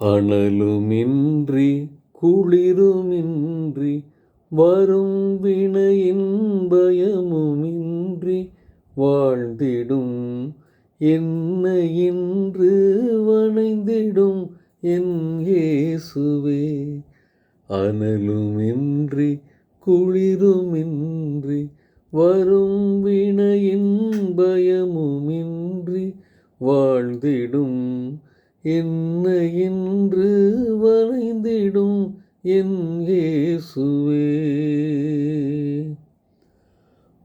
அனலுமின்றி குளிருமின்றி வரும் வினையின் பயமுமின்றி வாழ்ந்திடும். என்ன இன்று வணைந்திடும் என் இயேசுவே. அனலுமின்றி குளிருமின்றி வரும் வினையின் பயமுமின்றி வாழ்ந்திடும். என்ன இன்று வளைந்திடும் என் இயேசுவே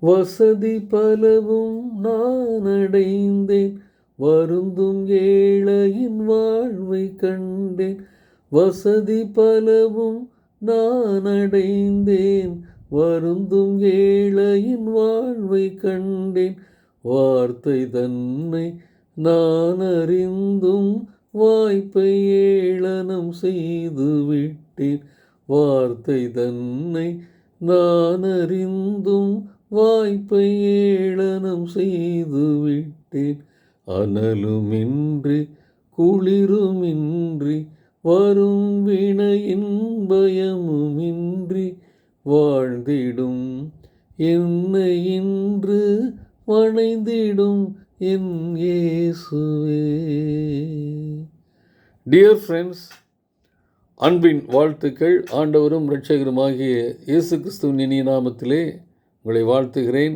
வசதி பலவும் நான் அடைந்தேன் வருந்தும் ஏழையின் வாழ்வை கண்டேன் வசதி பலவும் நான் அடைந்தேன் வருந்தும் ஏழையின் வாழ்வை கண்டேன் வார்த்தை தன்னை நான் அறிந்தும் வாய்ப்பை ஏளனம் செய்து விட்டேன். வார்த்தை தன்னை நான் அறிந்தும் வாய்ப்பை ஏளனம் செய்து விட்டேன். அனலுமின்றி குளிருமின்றி வரும் வினையின் பயமுமின்றி வாழ்ந்திடும். என்னை இன்று வணைந்திடும். என் இயேசுவே. டியர் ஃப்ரெண்ட்ஸ் அன்பின் வாழ்த்துக்கள். ஆண்டவரும் இரட்சகருமாகிய இயேசு கிறிஸ்துவின் இனிய நாமத்திலே உங்களை வாழ்த்துகிறேன்.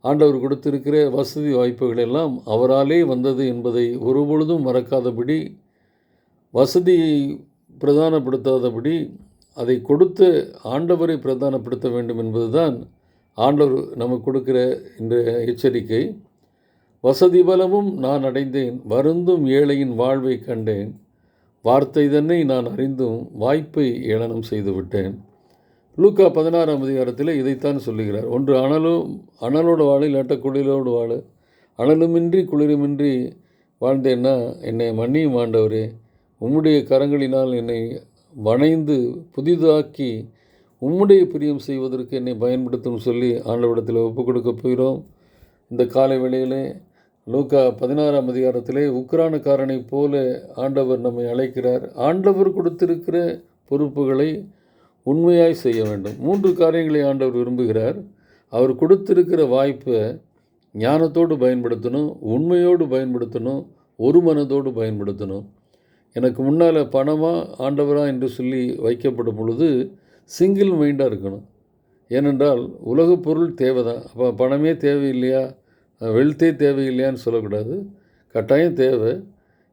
ஆண்டவர் கொடுத்திருக்கிற வசதி வாய்ப்புகள் எல்லாம் அவராலே வந்தது என்பதை ஒருபொழுதும் மறக்காதபடி வசதியை பிரதானப்படுத்தாதபடி அதை கொடுத்த ஆண்டவரை பிரதானப்படுத்த வேண்டும் என்பதுதான் ஆண்டவர் நமக்கு கொடுக்கிற இந்த எச்சரிக்கை. வசதி பலமும் நான் அடைந்தேன். வருந்தும் ஏழையின் வாழ்வை கண்டேன். வார்த்தை தன்னை நான் அறிந்தும் வாய்ப்பை ஏளனம் செய்துவிட்டேன் லூக்கா பதினாறாம் அதிகாரத்தில் இதைத்தான் சொல்லுகிறார். ஒன்று அனலும் அனலோடு வாழ இல்லாட்ட குளிரோடு வாழ. அனலுமின்றி குளிருமின்றி வாழ்ந்தேன்னா என்னை மன்னியும் ஆண்டவரே. உம்முடைய கரங்களினால் என்னை வணைந்து புதிதாக்கி உம்முடைய பிரியம் செய்வதற்கு என்னை பயன்படுத்தும் சொல்லி ஆண்டவரிடத்தில் ஒப்புக் கொடுக்க போகிறோம். இந்த காலை வேளையிலே லூக்கா பதினாறாம் அதிகாரத்திலே உக்ரானுக்காரனை போல ஆண்டவர் நம்மை அழைக்கிறார். ஆண்டவர் கொடுத்திருக்கிற பொறுப்புகளை உண்மையாய் செய்ய வேண்டும். மூன்று காரியங்களை ஆண்டவர் விரும்புகிறார். அவர் கொடுத்திருக்கிற வாய்ப்பை ஞானத்தோடு பயன்படுத்தணும் உண்மையோடு பயன்படுத்தணும் ஒரு மனதோடு பயன்படுத்தணும். எனக்கு முன்னால் பணமாக ஆண்டவரா என்று சொல்லி வைக்கப்படும் பொழுது சிங்கிள் மைண்டாக இருக்கணும். ஏனென்றால் உலகப் பொருள் தேவை தான் அப்போ பணமே தேவையில்லையா? வெல்த்தே தேவையில்லையான்னு சொல்லக்கூடாது. கட்டாயம் தேவை.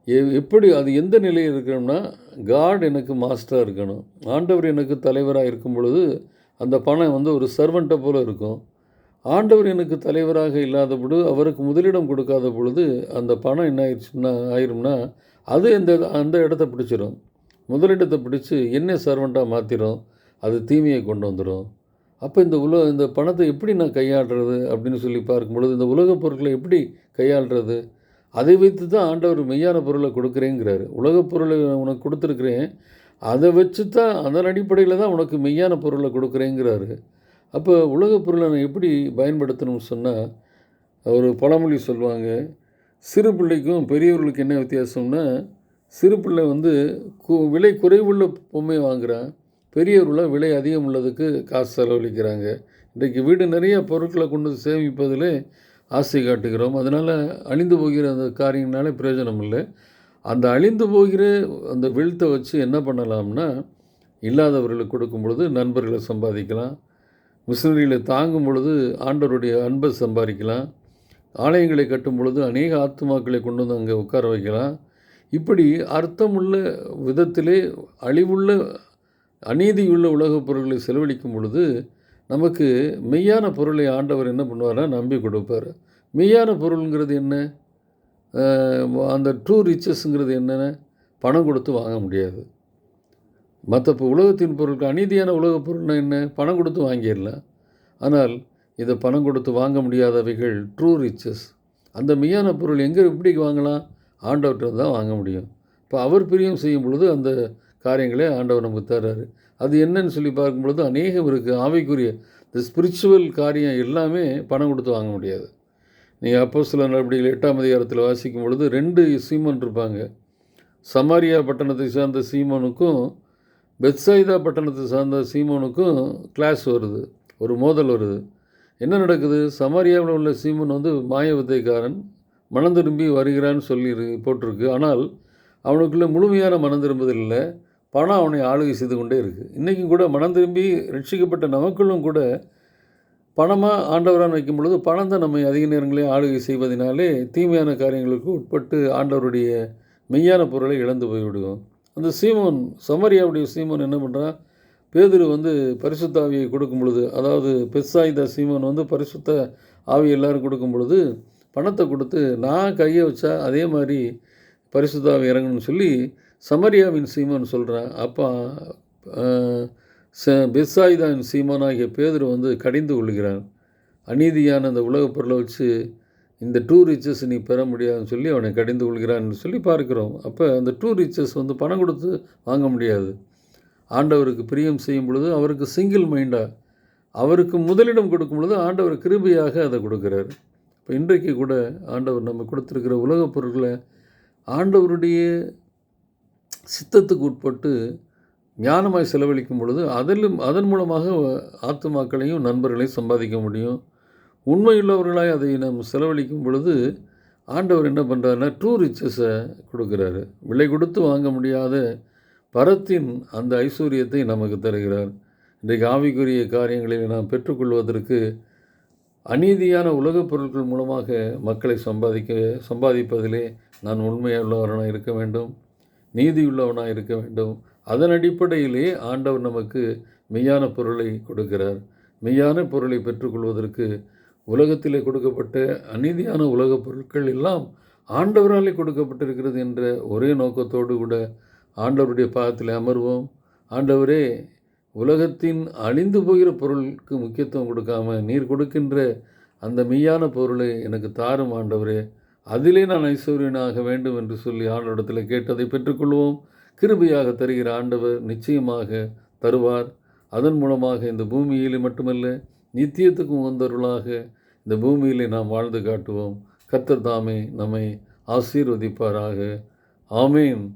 எ- எப்படி அது எந்த நிலையில் இருக்கணும்னா காட் எனக்கு மாஸ்டராக இருக்கணும். ஆண்டவர் எனக்கு தலைவராக இருக்கும் பொழுது அந்த பணம் வந்து ஒரு சர்வெண்ட்டை போல் இருக்கும். ஆண்டவர் எனக்கு தலைவராக இல்லாத பொழுது அவருக்கு முதலிடம் கொடுக்காத பொழுது அந்த பணம் என்ன ஆயிடுச்சுன்னா ஆயிரும்னா அது இந்த அந்த இடத்த பிடிச்சிரும். முதலிடத்தை பிடிச்சி என்ன சர்வெண்ட்டாக மாற்றிடும் அது தீமையை கொண்டு வந்துடும் அப்போ இந்த உலக இந்த பணத்தை எப்படி நான் கையாளுறது அப்படின்னு சொல்லி பார்க்கும் பொழுது இந்த உலகப் பொருட்களை எப்படி கையாளுறது? அதை வைத்து தான் ஆண்டவர் மெய்யான பொருளை கொடுக்குறேங்கிறாரு. உலகப் பொருளை உனக்கு கொடுத்துருக்குறேன். அதை வச்சு தான் அதன் அடிப்படையில் தான் உனக்கு மெய்யான பொருளை கொடுக்குறேங்கிறாரு. அப்போ உலகப் பொருளை நான் எப்படி பயன்படுத்தணும்னு சொன்னால் ஒரு பழமொழி சொல்லுவாங்க சிறு பிள்ளைக்கும் பெரியவர்களுக்கு என்ன வித்தியாசம்னா சிறு பிள்ளை வந்து கு விலை குறைவுள்ள பொம்மை வாங்குகிறான் பெரியவர்கள விலை அதிகம் உள்ளதுக்கு காசு செலவழிக்கிறாங்க. இன்றைக்கு வீடு நிறைய பொருட்களை கொண்டு வந்து சேமிப்பதிலே ஆசை காட்டுகிறோம். அதனால் அழிந்து போகிற அந்த காரியங்களால பிரயோஜனம் இல்லை. அந்த அழிந்து போகிற அந்த வெளுத்தை வச்சு என்ன பண்ணலாம்னா இல்லாதவர்களுக்கு கொடுக்கும் பொழுது நண்பர்களை சம்பாதிக்கலாம். மிஷினரிகளை தாங்கும் பொழுது ஆண்டவருடைய அன்பை சம்பாதிக்கலாம். ஆலயங்களை கட்டும் பொழுது அநேக ஆத்துமாக்களை கொண்டு வந்து அங்கே உட்கார வைக்கலாம். இப்படி அர்த்தமுள்ள விதத்திலே அழிவுள்ள அநீதியுள்ள உலகப் பொருள்களை செலவழிக்கும் பொழுது நமக்கு மெய்யான பொருளை ஆண்டவர் என்ன பண்ணுவார்னா நம்பி கொடுப்பார். மெய்யான பொருளுங்கிறது என்ன? அந்த ட்ரூ ரிச்சஸ்ங்கிறது என்னென்ன? பணம் கொடுத்து வாங்க முடியாது. மற்ற இப்போ உலகத்தின் பொருளுக்கு அநீதியான உலகப் பொருள்னா என்ன? பணம் கொடுத்து வாங்கிடலாம். ஆனால் இதை பணம் கொடுத்து வாங்க முடியாதவைகள் ட்ரூ ரிச்சஸ் அந்த மெய்யான பொருள் எங்கே எப்படி வாங்கலாம்? ஆண்டவர்கிட்ட தான் வாங்க முடியும். இப்போ அவர் பிரியம் செய்யும் பொழுது அந்த காரியங்களை ஆண்டவர் நமக்கு தர்றாரு. அது என்னன்னு சொல்லி பார்க்கும்பொழுது அநேகம் இருக்குது ஆவிக்குரிய இந்த ஸ்பிரிச்சுவல் காரியம் எல்லாமே பணம் கொடுத்து வாங்க முடியாது. நீங்கள் அப்போ சில நடவடிக்கைகள் எட்டாம் அதிகாரத்தில் வாசிக்கும் பொழுது ரெண்டு சீமன் இருப்பாங்க. சமாரியா பட்டணத்தை சார்ந்த சீமனுக்கும் பெத்சைதா பட்டணத்தை சார்ந்த சீமனுக்கும் கிளாஸ் வருது. ஒரு மோதல் வருது. என்ன நடக்குது? சமாரியாவில் உள்ள சீமன் வந்து மாய வித்தைக்காரன் மனம் திரும்பி வருகிறான்னு சொல்லி போட்டிருக்கு. ஆனால் அவனுக்குள்ளே முழுமையான மனம் திரும்புதல் இல்லை. பணம் அவனை ஆளுகை செய்து கொண்டே இருக்குது இன்றைக்கும் கூட மனம் திரும்பி ரட்சிக்கப்பட்ட நமக்குள்ளும் கூட பணமாக ஆண்டவரான் வைக்கும் பொழுது பணம் தான் நம்மை அதிக நேரங்களே ஆளுகை செய்வதனாலே தீமையான காரியங்களுக்கு உட்பட்டு ஆண்டவருடைய மெய்யான பொருளை இழந்து போய்விடுவோம். அந்த சீமோன் சமரியாவுடைய சீமோன் என்ன பண்ணுறான் பேதுரு வந்து பரிசுத்த ஆவியை கொடுக்கும் பொழுது அதாவது பெட்சாயிதா சீமோன் வந்து பரிசுத்த ஆவி எல்லாரும் கொடுக்கும் பொழுது பணத்தை கொடுத்து நான் கையை வச்சா அதே மாதிரி பரிசுத்த ஆவி இறங்கணும்னு சொல்லி சமரியாவின் சீமான் சொல்கிறான் அப்போ ச பெஸாயுதாவின் பெட்சாயிதாவின் ஆகிய பேதர் வந்து கடிந்து கொள்கிறான் அநீதியான அந்த உலகப் பொருளை வச்சு இந்த டூ ரிச்சஸ் நீ பெற முடியாதுன்னு சொல்லி அவனை கடிந்து கொள்கிறான்னு சொல்லி பார்க்கிறோம். அப்போ அந்த டூ ரிச்சஸ் வந்து பணம் கொடுத்து வாங்க முடியாது. ஆண்டவருக்கு பிரியம் செய்யும் பொழுது அவருக்கு சிங்கிள் மைண்டாக அவருக்கு முதலிடம் கொடுக்கும் பொழுது ஆண்டவர் கிருபையாக அதை கொடுக்குறார். இப்போ இன்றைக்கு கூட ஆண்டவர் நம்ம கொடுத்துருக்கிற உலகப் பொருட்களை ஆண்டவருடைய சித்தத்துக்கு உட்பட்டு ஞானமாய் செலவழிக்கும் பொழுது அதிலும் அதன் மூலமாக ஆத்மாக்களையும் நண்பர்களையும் சம்பாதிக்க முடியும். உண்மையுள்ளவர்களாய் அதை நாம் செலவழிக்கும் பொழுது ஆண்டவர் என்ன பண்ணுறாருன்னா ட்ரூ ரிச்சஸை கொடுக்குறாரு. விலை கொடுத்து வாங்க முடியாத பரத்தின் அந்த ஐஸ்வர்யத்தை நமக்கு தருகிறார். இன்றைக்கு ஆவிக்குரிய காரியங்களில் நாம் பெற்றுக்கொள்வதற்கு அநீதியான உலகப் பொருட்கள் மூலமாக மக்களை சம்பாதிக்க சம்பாதிப்பதிலே நான் உண்மையுள்ளவனாக இருக்க வேண்டும். நீதியுள்ளவனாக இருக்க வேண்டும். அதன் அடிப்படையிலே ஆண்டவர் நமக்கு மெய்யான பொருளை கொடுக்கிறார். மெய்யான பொருளை பெற்றுக்கொள்வதற்கு உலகத்திலே கொடுக்கப்பட்ட அநீதியான உலகப் பொருட்கள் எல்லாம் ஆண்டவராலே கொடுக்கப்பட்டிருக்கிறது என்ற ஒரே நோக்கத்தோடு கூட ஆண்டவருடைய பாகத்தில் அமர்வோம். ஆண்டவரே உலகத்தின் அழிந்து போகிற பொருளுக்கு முக்கியத்துவம் கொடுக்காம நீர் கொடுக்கின்ற அந்த மெய்யான பொருளை எனக்கு தாரும் ஆண்டவரே. அதிலே நான் ஐஸ்வர்யனாக வேண்டும் என்று சொல்லி ஆண்டவரிடத்தில் கேட்டதை பெற்றுக்கொள்வோம். கிருபையாக தருகிற ஆண்டவர் நிச்சயமாக தருவார். அதன் மூலமாக இந்த பூமியிலே மட்டுமல்ல நித்தியத்துக்கும் உகந்தவர்களாக இந்த பூமியிலே நாம் வாழ்ந்து காட்டுவோம். கத்தர் தாமே நம்மை ஆசீர்வதிப்பாராக. ஆமேன்.